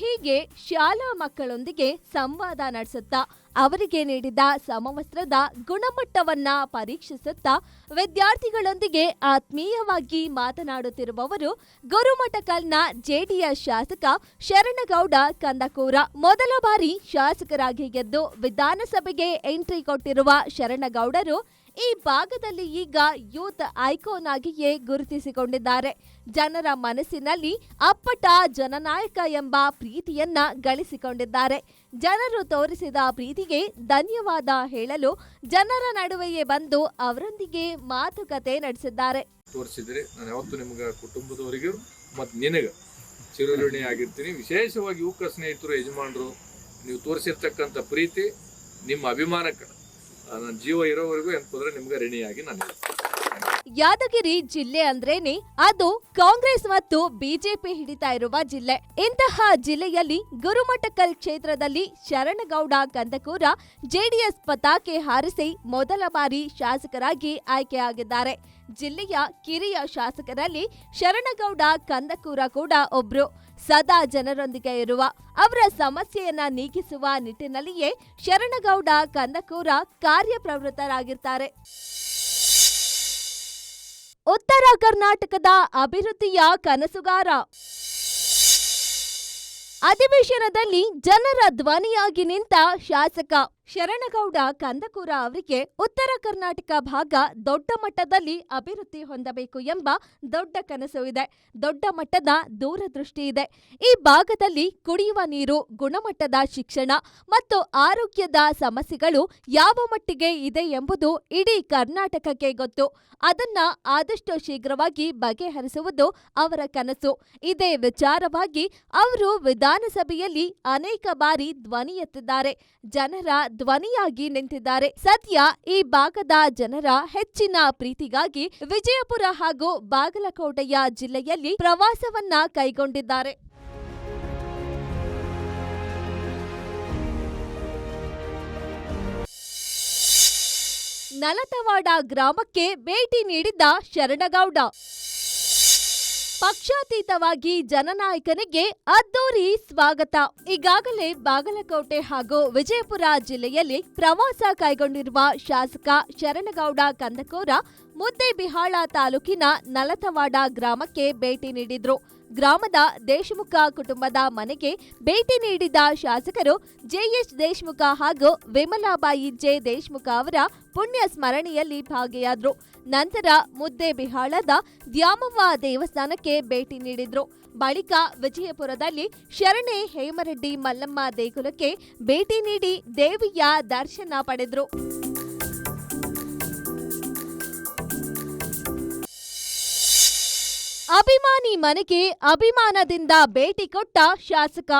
ಹೀಗೆ ಶಾಲಾ ಮಕ್ಕಳೊಂದಿಗೆ ಸಂವಾದ ನಡೆಸುತ್ತಾ ಅವರಿಗೆ ನೀಡಿದ ಸಮವಸ್ತ್ರದ ಗುಣಮಟ್ಟವನ್ನ ಪರೀಕ್ಷಿಸುತ್ತಾ ವಿದ್ಯಾರ್ಥಿಗಳೊಂದಿಗೆ ಆತ್ಮೀಯವಾಗಿ ಮಾತನಾಡುತ್ತಿರುವವರು ಗುರುಮಠಕಲ್ನ ಜೆಡಿಎಸ್ ಶಾಸಕ ಶರಣಗೌಡ ಕಂದಕೂರ. ಮೊದಲ ಬಾರಿ ಶಾಸಕರಾಗಿ ಗೆದ್ದು ವಿಧಾನಸಭೆಗೆ ಎಂಟ್ರಿ ಕೊಟ್ಟಿರುವ ಶರಣಗೌಡರು ಈ ಭಾಗದಲ್ಲಿ ಈಗ ಯೂತ್ ಐಕಾನ್ ಆಗಿಯೇ ಗುರುತಿಸಿಕೊಂಡಿದ್ದಾರೆ. ಜನರ ಮನಸ್ಸಿನಲ್ಲಿ ಅಪ್ಪಟ ಜನನಾಯಕ ಎಂಬ ಪ್ರೀತಿಯನ್ನ ಗಳಿಸಿಕೊಂಡಿದ್ದಾರೆ. ಜನರು ತೋರಿಸಿದ ಪ್ರೀತಿಗೆ ಧನ್ಯವಾದ ಹೇಳಲು ಜನರ ನಡುವೆಯೇ ಬಂದು ಅವರೊಂದಿಗೆ ಮಾತುಕತೆ ನಡೆಸಿದ್ದಾರೆ. ತೋರಿಸಿದ್ರೆ ನಾನು ಯಾವತ್ತು ನಿಮ್ಗೆ ಕುಟುಂಬದವರಿಗೂ ಮತ್ತು ನಿನಗೆ ಚಿರಋಣಿ ಆಗಿರ್ತೀನಿ. ವಿಶೇಷವಾಗಿ ಯುವಕ ಸ್ನೇಹಿತರು, ಯಜಮಾನರು, ನೀವು ತೋರಿಸಿರ್ತಕ್ಕಂಥ ಪ್ರೀತಿ ನಿಮ್ಮ ಅಭಿಮಾನಕ್ಕೆ ನನ್ನ ಜೀವ ಇರೋವರೆಗೂ ಎಂತಂದ್ರೆ ನಿಮ್ಗೆ ಋಣಿಯಾಗಿ ನಾನು. ಯಾದಗಿರಿ ಜಿಲ್ಲೆ ಅಂದ್ರೇನೆ, ಅದು ಕಾಂಗ್ರೆಸ್ ಮತ್ತು ಬಿಜೆಪಿ ಹಿಡಿತಾ ಇರುವ ಜಿಲ್ಲೆ. ಇಂತಹ ಜಿಲ್ಲೆಯಲ್ಲಿ ಗುರುಮಠಕಲ್ ಕ್ಷೇತ್ರದಲ್ಲಿ ಶರಣಗೌಡ ಕಂದಕೂರ ಜೆಡಿಎಸ್ ಪತಾಕೆ ಹಾರಿಸಿ ಮೊದಲ ಬಾರಿ ಶಾಸಕರಾಗಿ ಆಯ್ಕೆಯಾಗಿದ್ದಾರೆ. ಜಿಲ್ಲೆಯ ಕಿರಿಯ ಶಾಸಕರಲ್ಲಿ ಶರಣಗೌಡ ಕಂದಕೂರ ಕೂಡ ಒಬ್ರು. ಸದಾ ಜನರೊಂದಿಗೆ ಇರುವ ಅವರ ಸಮಸ್ಯೆಯನ್ನ ನೀಗಿಸುವ ನಿಟ್ಟಿನಲ್ಲಿಯೇ ಶರಣಗೌಡ ಕಂದಕೂರ ಕಾರ್ಯಪ್ರವೃತ್ತರಾಗಿರ್ತಾರೆ. ಉತ್ತರ ಕರ್ನಾಟಕದ ಅಭಿವೃದ್ಧಿಯ ಕನಸುಗಾರ. ಅಧಿವೇಶನದಲ್ಲಿ ಜನರ ಧ್ವನಿಯಾಗಿ ನಿಂತ ಶಾಸಕ ಶರಣಗೌಡ ಕಂದಕೂರ ಅವರಿಗೆ ಉತ್ತರ ಕರ್ನಾಟಕ ಭಾಗ ದೊಡ್ಡ ಮಟ್ಟದಲ್ಲಿ ಅಭಿವೃದ್ಧಿ ಹೊಂದಬೇಕು ಎಂಬ ದೊಡ್ಡ ಕನಸು ಇದೆ. ದೊಡ್ಡ ಮಟ್ಟದ ದೂರದೃಷ್ಟಿ ಇದೆ. ಈ ಭಾಗದಲ್ಲಿ ಕುಡಿಯುವ ನೀರು, ಗುಣಮಟ್ಟದ ಶಿಕ್ಷಣ ಮತ್ತು ಆರೋಗ್ಯದ ಸಮಸ್ಯೆಗಳು ಯಾವ ಮಟ್ಟಿಗೆ ಇದೆ ಎಂಬುದು ಇಡೀ ಕರ್ನಾಟಕಕ್ಕೆ ಗೊತ್ತು. ಅದನ್ನ ಆದಷ್ಟು ಶೀಘ್ರವಾಗಿ ಬಗೆಹರಿಸುವುದು ಅವರ ಕನಸು. ಇದೇ ವಿಚಾರವಾಗಿ ಅವರು ವಿಧಾನಸಭೆಯಲ್ಲಿ ಅನೇಕ ಬಾರಿ ಧ್ವನಿ ಎತ್ತಿದ್ದಾರೆ. ಜನರ ಧ್ವನಿಯಾಗಿ ನಿಂತಿದ್ದಾರೆ. ಸದ್ಯ ಈ ಭಾಗದ ಜನರ ಹೆಚ್ಚಿನ ಪ್ರೀತಿಗಾಗಿ ವಿಜಯಪುರ ಹಾಗೂ ಬಾಗಲಕೋಟೆಯ ಜಿಲ್ಲೆಯಲ್ಲಿ ಪ್ರವಾಸವನ್ನ ಕೈಗೊಂಡಿದ್ದಾರೆ. ನಲತವಾಡ ಗ್ರಾಮಕ್ಕೆ ಭೇಟಿ ನೀಡಿದ್ದ ಶರಣಗೌಡ. ಪಕ್ಷಾತೀತವಾಗಿ ಜನನಾಯಕನಿಗೆ ಅದ್ದೂರಿ ಸ್ವಾಗತ. ಈಗಾಗಲೇ ಬಾಗಲಕೋಟೆ ಹಾಗೂ ವಿಜಯಪುರ ಜಿಲ್ಲೆಯಲ್ಲಿ ಪ್ರವಾಸ ಕೈಗೊಂಡಿರುವ ಶಾಸಕ ಶರಣಗೌಡ ಕಂದಕೂರ ಮುದ್ದೇಬಿಹಾಳ ತಾಲೂಕಿನ ನಲತವಾಡ ಗ್ರಾಮಕ್ಕೆ ಭೇಟಿ ನೀಡಿದ್ರು. ಗ್ರಾಮದ ದೇಶಮುಖ ಕುಟುಂಬದ ಮನೆಗೆ ಭೇಟಿ ನೀಡಿದ ಶಾಸಕರು ಜೆಎಚ್ ದೇಶ್ಮುಖ ಹಾಗೂ ವಿಮಲಾಬಾಯಿ ಜೆ ದೇಶ್ಮುಖ ಅವರ ಪುಣ್ಯ ಸ್ಮರಣೆಯಲ್ಲಿ ಭಾಗಿಯಾದ್ರು. ನಂತರ ಮುದ್ದೇಬಿಹಾಳದ ದ್ಯಾಮವ್ವ ದೇವಸ್ಥಾನಕ್ಕೆ ಭೇಟಿ ನೀಡಿದ್ರು. ಬಳಿಕ ವಿಜಯಪುರದಲ್ಲಿ ಶರಣೆ ಹೇಮರೆಡ್ಡಿ ಮಲ್ಲಮ್ಮ ದೇಗುಲಕ್ಕೆ ಭೇಟಿ ನೀಡಿ ದೇವಿಯ ದರ್ಶನ ಪಡೆದ್ರು. ಅಭಿಮಾನಿ ಮನೆಗೆ ಅಭಿಮಾನದಿಂದ ಭೇಟಿ ಕೊಟ್ಟ ಶಾಸಕ.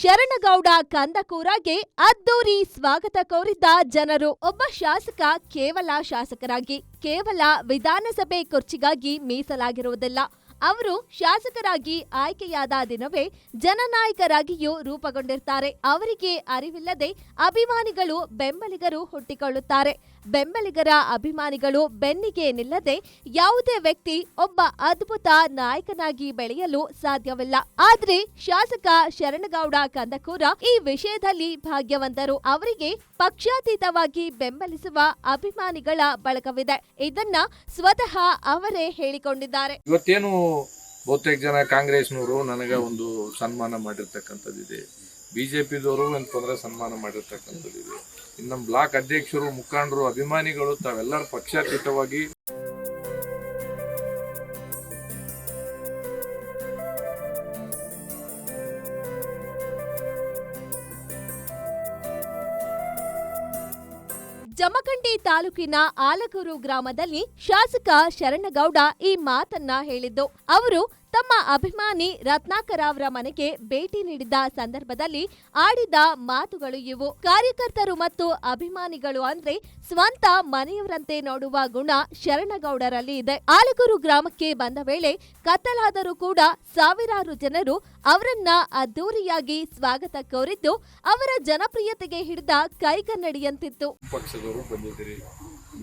ಶರಣಗೌಡ ಕಂದಕೂರಗೆ ಅದ್ದೂರಿ ಸ್ವಾಗತ ಕೋರಿದ್ದ ಜನರು. ಒಬ್ಬ ಶಾಸಕ ಕೇವಲ ಶಾಸಕರಾಗಿ, ಕೇವಲ ವಿಧಾನಸಭೆ ಕುರ್ಚಿಗಾಗಿ ಮೀಸಲಾಗಿರುವುದಿಲ್ಲ. ಅವರು ಶಾಸಕರಾಗಿ ಆಯ್ಕೆಯಾದ ದಿನವೇ ಜನನಾಯಕರಾಗಿಯೂ ರೂಪುಗೊಂಡಿರ್ತಾರೆ. ಅವರಿಗೆ ಅರಿವಿಲ್ಲದೆ ಅಭಿಮಾನಿಗಳು ಬೆಂಬಲಿಗರು ಹುಟ್ಟಿಕೊಳ್ಳುತ್ತಾರೆ. ಬೆಂಬಲಿಗರ ಅಭಿಮಾನಿಗಳು ಬೆನ್ನಿಗೆ ನಿಲ್ಲದೆ ಯಾವುದೇ ವ್ಯಕ್ತಿ ಒಬ್ಬ ಅದ್ಭುತ ನಾಯಕನಾಗಿ ಬೆಳೆಯಲು ಸಾಧ್ಯವಿಲ್ಲ. ಆದ್ರೆ ಶಾಸಕ ಶರಣಗೌಡ ಕಂದಕೂರ ಈ ವಿಷಯದಲ್ಲಿ ಭಾಗ್ಯವಂತರು ಅವರಿಗೆ ಪಕ್ಷಾತೀತವಾಗಿ ಬೆಂಬಲಿಸುವ ಅಭಿಮಾನಿಗಳ ಬಳಗವಿದೆ. ಇದನ್ನ ಸ್ವತಃ ಅವರೇ ಹೇಳಿಕೊಂಡಿದ್ದಾರೆ. ಇವತ್ತೇನು ಬಹುತೇಕ ಜನ ಕಾಂಗ್ರೆಸ್ನವರು ನನಗೆ ಒಂದು ಸನ್ಮಾನ ಮಾಡಿರ್ತಕ್ಕಂಥದ್ದಿದೆ. ಬಿಜೆಪಿದವರು ಪಿದವರು ಅಂತಂದ್ರೆ ಸನ್ಮಾನ ಮಾಡಿರ್ತಕ್ಕಂಥದ್ದಿದೆ. ನಮ್ಮ ಬ್ಲಾಕ್ ಅಧ್ಯಕ್ಷರು, ಮುಖಂಡರು, ಅಭಿಮಾನಿಗಳು, ತಾವೆಲ್ಲರೂ ಪಕ್ಷಾತೀತವಾಗಿ ಜಮಖಂಡಿ ತಾಲೂಕಿನ ಆಲಗೂರು ಗ್ರಾಮದಲ್ಲಿ ಶಾಸಕ ಶರಣಗೌಡ ಈ ಮಾತನ್ನ ಹೇಳಿದ್ದು. ಅವರು ತಮ್ಮ ಅಭಿಮಾನಿ ರತ್ನಾಕರ ಅವರ ಮನೆಗೆ ಭೇಟಿ ನೀಡಿದ ಸಂದರ್ಭದಲ್ಲಿ ಆಡಿದ ಮಾತುಗಳು ಇವು. ಕಾರ್ಯಕರ್ತರು ಮತ್ತು ಅಭಿಮಾನಿಗಳು ಅಂದ್ರೆ ಸ್ವಂತ ಮನೆಯವರಂತೆ ನೋಡುವ ಗುಣ ಶರಣಗೌಡರಲ್ಲಿ ಇದೆ. ಆಲಗೂರು ಗ್ರಾಮಕ್ಕೆ ಬಂದ ವೇಳೆ ಕತ್ತಲಾದರೂ ಕೂಡ ಸಾವಿರಾರು ಜನರು ಅವರನ್ನ ಅದ್ದೂರಿಯಾಗಿ ಸ್ವಾಗತ ಕೋರಿದ್ದು, ಅವರ ಜನಪ್ರಿಯತೆಗೆ ಹಿಡಿದ ಕೈಗನ್ನಡಿಯಂತಿತ್ತು. ಪಕ್ಷದವರು ಬಂದಿದ್ದೀರಿ.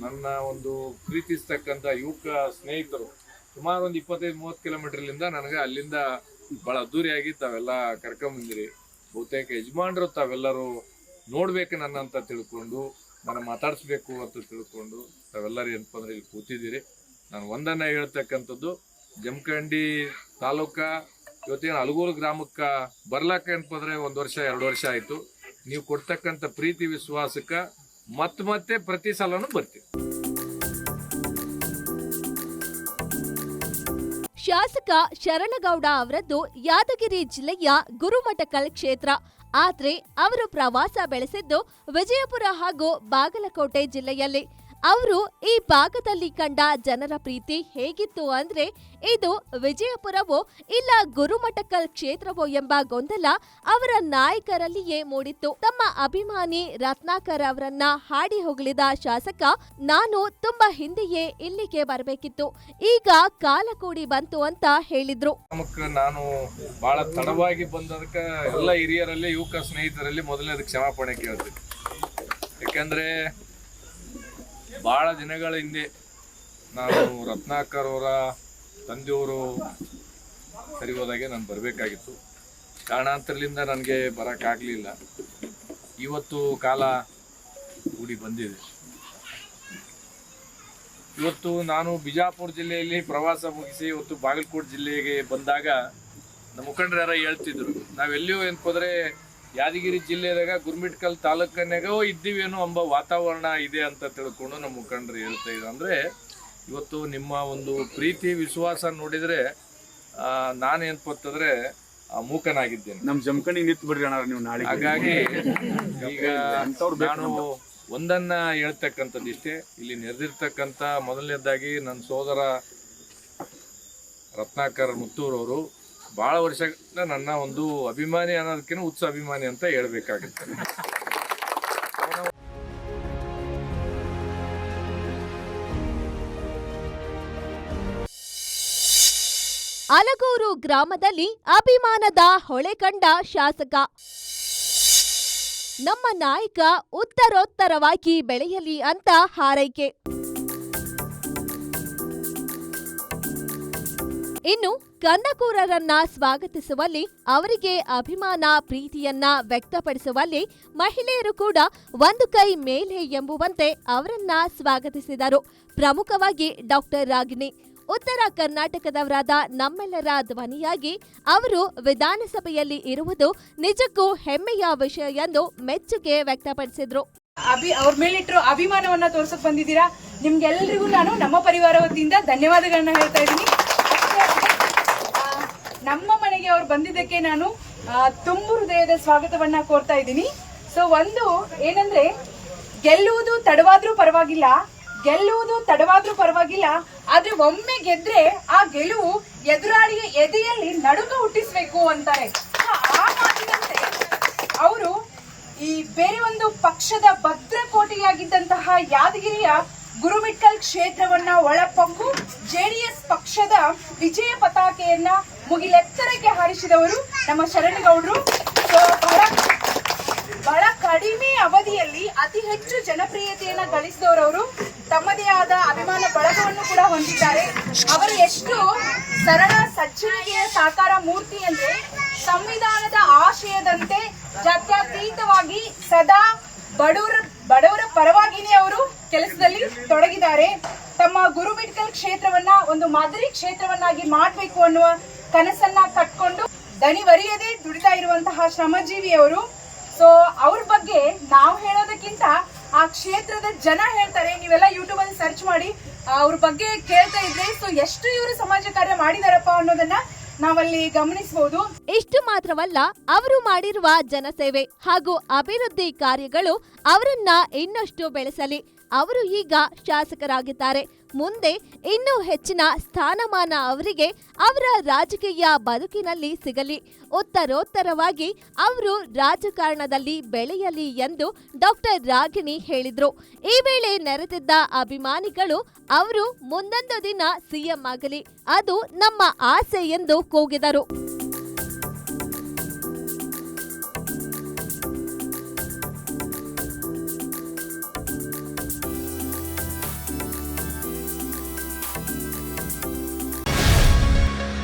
ನನ್ನ ಒಂದು ಪ್ರೀತಿಸ್ತಕ್ಕಂಥ ಯುವಕ ಸ್ನೇಹಿತರು ಸುಮಾರು ಒಂದು ಇಪ್ಪತ್ತೈದು, ಮೂವತ್ತು ಕಿಲೋಮೀಟರ್ಲಿಂದ ನನಗೆ ಅಲ್ಲಿಂದ ಬಹಳ ಅದ್ದೂರಿಯಾಗಿ ತಾವೆಲ್ಲ ಕರ್ಕೊಂಬಂದಿರಿ ಬಹುತೇಕ ಯಜಮಾನ್ರು ತಾವೆಲ್ಲರೂ ನೋಡ್ಬೇಕು ನನ್ನ ಅಂತ ತಿಳ್ಕೊಂಡು ನಾನು ಮಾತಾಡಿಸ್ಬೇಕು ಅಂತ ತಿಳ್ಕೊಂಡು ತಾವೆಲ್ಲರೂ ಏನಪ್ಪ ಅಂದ್ರೆ ಇಲ್ಲಿ ಕೂತಿದ್ದೀರಿ. ನಾನು ಒಂದನ್ನ ಹೇಳ್ತಕ್ಕಂಥದ್ದು, ಜಮಖಂಡಿ ತಾಲೂಕ ಇವತ್ತೇನು ಅಲಗೂರು ಗ್ರಾಮಕ್ಕೆ ಬರ್ಲಾಕ ಏನಪ್ಪ ಅಂದ್ರೆ ಒಂದು ವರ್ಷ, ಎರಡು ವರ್ಷ ಆಯಿತು. ನೀವು ಕೊಡ್ತಕ್ಕಂಥ ಪ್ರೀತಿ, ವಿಶ್ವಾಸಕ್ಕೆ ಮತ್ತೆ ಮತ್ತೆ ಪ್ರತಿ ಸಲನೂ ಬರ್ತೀವಿ. ಶಾಸಕ ಶರಣಗೌಡ ಅವರದ್ದು ಯಾದಗಿರಿ ಜಿಲ್ಲೆಯ ಗುರುಮಠಕಲ್ ಕ್ಷೇತ್ರ. ಆದರೆ ಅವರು ಪ್ರವಾಸ ಬೆಳೆಸಿದ್ದು ವಿಜಯಪುರ ಹಾಗೂ ಬಾಗಲಕೋಟೆ ಜಿಲ್ಲೆಯಲ್ಲಿ. ಅವರು ಈ ಭಾಗದಲ್ಲಿ ಕಂಡ ಜನರ ಪ್ರೀತಿ ಹೇಗಿತ್ತು ಅಂದ್ರೆ ಇದು ವಿಜಯಪುರವೋ ಇಲ್ಲ ಗುರುಮಠಕಲ್ ಕ್ಷೇತ್ರವೋ ಎಂಬ ಗೊಂದಲ ಅವರ ನಾಯಕರಲ್ಲಿಯೇ ಮೂಡಿತ್ತು. ತಮ್ಮ ಅಭಿಮಾನಿ ರತ್ನಾಕರ್ ಅವರನ್ನ ಹಾಡಿ ಹೊಗಳಿದ ಶಾಸಕ ನಾನು ತುಂಬಾ ಹಿಂದೆಯೇ ಇಲ್ಲಿಗೆ ಬರಬೇಕಿತ್ತು. ಈಗ ಕಾಲ ಕೂಡಿ ಬಂತು ಅಂತ ಹೇಳಿದ್ರು. ನಾನು ಬಹಳ ತಡವಾಗಿ ಬಂದದಕ್ಕೆ ಎಲ್ಲ ಹಿರಿಯರಲ್ಲಿ, ಯುವಕ ಸ್ನೇಹಿತರಲ್ಲಿ ಮೊದಲನೇದು ಕ್ಷಮಾಪಣೆ ಕೇಳ್ತೀನಿ. ಯಾಕಂದ್ರೆ ಬಹಳ ದಿನಗಳ ಹಿಂದೆ ನಾನು ರತ್ನಾಕರ್ ಅವರ ತಂದೆಯವರು ಸರಿ ಹೋದಾಗೆ ನಾನು ಬರಬೇಕಾಗಿತ್ತು. ಕಾರಣಾಂತರಲಿಂದ ನನಗೆ ಬರೋಕ್ಕಾಗಲಿಲ್ಲ ಇವತ್ತು ಕಾಲ ಕೂಡಿ ಬಂದಿದೆ. ಇವತ್ತು ನಾನು ಬಿಜಾಪುರ ಜಿಲ್ಲೆಯಲ್ಲಿ ಪ್ರವಾಸ ಮುಗಿಸಿ ಇವತ್ತು ಬಾಗಲಕೋಟೆ ಜಿಲ್ಲೆಗೆ ಬಂದಾಗ ನಮ್ಮ ಮುಖಂಡರ ಹೇಳ್ತಿದ್ರು, ನಾವೆಲ್ಲಿಯೂ ಏನಪ್ಪಂದ್ರೆ ಯಾದಗಿರಿ ಜಿಲ್ಲೆದಾಗ ಗುರ್ಮಿಟ್ಕಲ್ ತಾಲೂಕನ್ಯಾಗ ಇದ್ದೀವೇನೋ ಎಂಬ ವಾತಾವರಣ ಇದೆ ಅಂತ ತಿಳ್ಕೊಂಡು ನಮ್ಮ ಮುಖಂಡರು ಹೇಳ್ತಾ ಇದ್ರು. ಅಂದರೆ ಇವತ್ತು ನಿಮ್ಮ ಒಂದು ಪ್ರೀತಿ ವಿಶ್ವಾಸ ನೋಡಿದ್ರೆ ನಾನೇನಪ್ಪ ಅಂತಂದ್ರೆ ಮೂಕನಾಗಿದ್ದೇನೆ. ನಮ್ಮ ಜಮಖಂಡಿಗೆ ನಿಂತು ಬಿಡ್ರಿ ಅಣ್ಣ ನೀವು ನಾಳೆ ಹಾಗಾಗಿ ಈಗ ನಾನು ಒಂದನ್ನ ಹೇಳ್ತಕ್ಕಂಥದ್ದು ಇಷ್ಟೇ. ಇಲ್ಲಿ ನೆರೆದಿರ್ತಕ್ಕಂಥ ಮೊದಲನೇದಾಗಿ ನನ್ನ ಸೋದರ ರತ್ನಾಕರ್ ಮುತ್ತೂರ್ ಬಹಳ ವರ್ಷಗಳ ನನ್ನ ಒಂದು ಅಭಿಮಾನಿ ಅನ್ನೋದಕ್ಕಿಂತ ಉತ್ಸ ಅಭಿಮಾನಿ ಅಂತ ಹೇಳ್ಬೇಕಾಗುತ್ತೆ. ಅಲಗೂರು ಗ್ರಾಮದಲ್ಲಿ ಅಭಿಮಾನದ ಹೊಳೆ ಕಂಡ ಶಾಸಕ. ನಮ್ಮ ನಾಯಕ ಉತ್ತರೋತ್ತರವಾಗಿ ಬೆಳೆಯಲಿ ಅಂತ ಹಾರೈಕೆ. ಇನ್ನು ಕಂದಕೂರರನ್ನ ಸ್ವಾಗತಿಸುವಲ್ಲಿ, ಅವರಿಗೆ ಅಭಿಮಾನ, ಪ್ರೀತಿಯನ್ನ ವ್ಯಕ್ತಪಡಿಸುವಲ್ಲಿ ಮಹಿಳೆಯರು ಕೂಡ ಒಂದು ಕೈ ಮೇಲೆ ಎಂಬುವಂತೆ ಅವರನ್ನ ಸ್ವಾಗತಿಸಿದರು. ಪ್ರಮುಖವಾಗಿ ಡಾಕ್ಟರ್ ರಾಗಿಣಿ, ಉತ್ತರ ಕರ್ನಾಟಕದವರಾದ ನಮ್ಮೆಲ್ಲರ ಧ್ವನಿಯಾಗಿ ಅವರು ವಿಧಾನಸಭೆಯಲ್ಲಿ ಇರುವುದು ನಿಜಕ್ಕೂ ಹೆಮ್ಮೆಯ ವಿಷಯ ಎಂದು ಮೆಚ್ಚುಗೆ ವ್ಯಕ್ತಪಡಿಸಿದ್ರು. ಅಭಿ, ಅವ್ರ ಮೇಲಿಟ್ಟರು ಅಭಿಮಾನವನ್ನ ತೋರ್ಸಕ್ ಬಂದಿದ್ದೀರಾ? ನಿಮ್ಗೆಲ್ರಿಗೂ ನಾನು ನಮ್ಮ ಪರಿವಾರ ವತಿಯಿಂದ ಧನ್ಯವಾದಗಳನ್ನ ಹೇಳ್ತಾ ಇದ್ದೀನಿ. ನಮ್ಮ ಮನೆಗೆ ಅವ್ರು ಬಂದಿದ್ದಕ್ಕೆ ನಾನು ತುಂಬು ಹೃದಯದ ಸ್ವಾಗತವನ್ನ ಕೋರ್ತಾ ಇದ್ದೀನಿ. ಸೊ ಒಂದು ಏನಂದ್ರೆ, ಗೆಲ್ಲುವುದು ತಡವಾದ್ರೂ ಪರವಾಗಿಲ್ಲ, ಗೆಲ್ಲುವುದು ತಡವಾದ್ರೂ ಪರವಾಗಿಲ್ಲ, ಆದ್ರೆ ಒಮ್ಮೆ ಗೆದ್ರೆ ಆ ಗೆಲುವು ಎದುರಾಳಿಯ ಎದೆಯಲ್ಲಿ ನಡುಕ ಹುಟ್ಟಿಸ್ಬೇಕು ಅಂತಾರೆ. ಆ ಮಾತಿನಂತೆ ಅವರು ಈ ಬೇರೆ ಒಂದು ಪಕ್ಷದ ಭದ್ರಕೋಟೆಯಾಗಿದ್ದಂತಹ ಯಾದಗಿರಿಯ ಗುರುಮಿಟ್ಕಲ್ ಕ್ಷೇತ್ರವನ್ನ ಒಳಪಂಗು ಜೆಡಿಎಸ್ ಪಕ್ಷದ ವಿಜಯ ಪತಾಕೆಯನ್ನ ಮುಗಿಲೆತ್ತರಕ್ಕೆ ಹಾರಿಸಿದವರು ನಮ್ಮ ಶರಣಗೌಡರು. ಬಹಳ ಕಡಿಮೆ ಅವಧಿಯಲ್ಲಿ ಅತಿ ಹೆಚ್ಚು ಜನಪ್ರಿಯತೆಯನ್ನ ಗಳಿಸಿದವರವರು ತಮ್ಮದೇ ಆದ ಅಭಿಮಾನ ಬಳಗವನ್ನು ಕೂಡ ಹೊಂದಿದ್ದಾರೆ. ಅವರು ಎಷ್ಟು ಸರಳ ಸಜ್ಜನಿಕೆಯ ಸಾಕಾರ ಮೂರ್ತಿ ಅಂದ್ರೆ ಸಂವಿಧಾನದ ಆಶಯದಂತೆ ಜಾತ್ಯತೀತವಾಗಿ ಸದಾ ಬಡವರ ಬಡವರ ಪರವಾಗಿನೇ ಅವರು ಕೆಲಸದಲ್ಲಿ ತೊಡಗಿದ್ದಾರೆ. ತಮ್ಮ ಗುರುಮಿಟ್ಕಲ್ ಕ್ಷೇತ್ರವನ್ನ ಒಂದು ಮಾದರಿ ಕ್ಷೇತ್ರವನ್ನಾಗಿ ಮಾಡಬೇಕು ಅನ್ನುವ ಕನಸನ್ನ ಕಟ್ಕೊಂಡು ದಣಿವರಿಯದೆ ದುಡಿತಾ ಇರುವಂತಹ ಶ್ರಮಜೀವಿ ಅವರು. ಸೊ ಅವ್ರ ಬಗ್ಗೆ ನಾವು ಹೇಳೋದಕ್ಕಿಂತ ಆ ಕ್ಷೇತ್ರದ ಜನ ಹೇಳ್ತಾರೆ. ನೀವೆಲ್ಲ ಯೂಟ್ಯೂಬ್ ಅಲ್ಲಿ ಸರ್ಚ್ ಮಾಡಿ ಅವ್ರ ಬಗ್ಗೆ ಕೇಳ್ತಾ ಇದ್ರೆ ಸೊ ಎಷ್ಟು ಇವರು ಸಮಾಜ ಕಾರ್ಯ ಮಾಡಿದಾರಪ್ಪ ಅನ್ನೋದನ್ನ ನಾವಲ್ಲಿ ಗಮನಿಸಬಹುದು ಇಷ್ಟು ಮಾತ್ರವಲ್ಲ, ಅವರು ಮಾಡಿರುವ ಜನಸೇವೆ ಹಾಗೂ ಅಭಿವೃದ್ಧಿ ಕಾರ್ಯಗಳು ಅವರನ್ನ ಇನ್ನಷ್ಟು ಬೆಳೆಸಲಿ. ಅವರು ಈಗ ಶಾಸಕರಾಗಿದ್ದಾರೆ. ಮುಂದೆ ಇನ್ನೂ ಹೆಚ್ಚಿನ ಸ್ಥಾನಮಾನ ಅವರಿಗೆ ಅವರ ರಾಜಕೀಯ ಬದುಕಿನಲ್ಲಿ ಸಿಗಲಿ. ಉತ್ತರೋತ್ತರವಾಗಿ ಅವರು ರಾಜಕಾರಣದಲ್ಲಿ ಬೆಳೆಯಲಿ ಎಂದು ಡಾಕ್ಟರ್ ರಾಗಿಣಿ ಹೇಳಿದ್ರು. ಈ ವೇಳೆ ನೆರೆದಿದ್ದ ಅಭಿಮಾನಿಗಳು ಅವರು ಮುಂದೊಂದು ದಿನ ಸಿಎಂ ಆಗಲಿ. ಅದು ನಮ್ಮ ಆಸೆ ಎಂದು ಕೂಗಿದರು.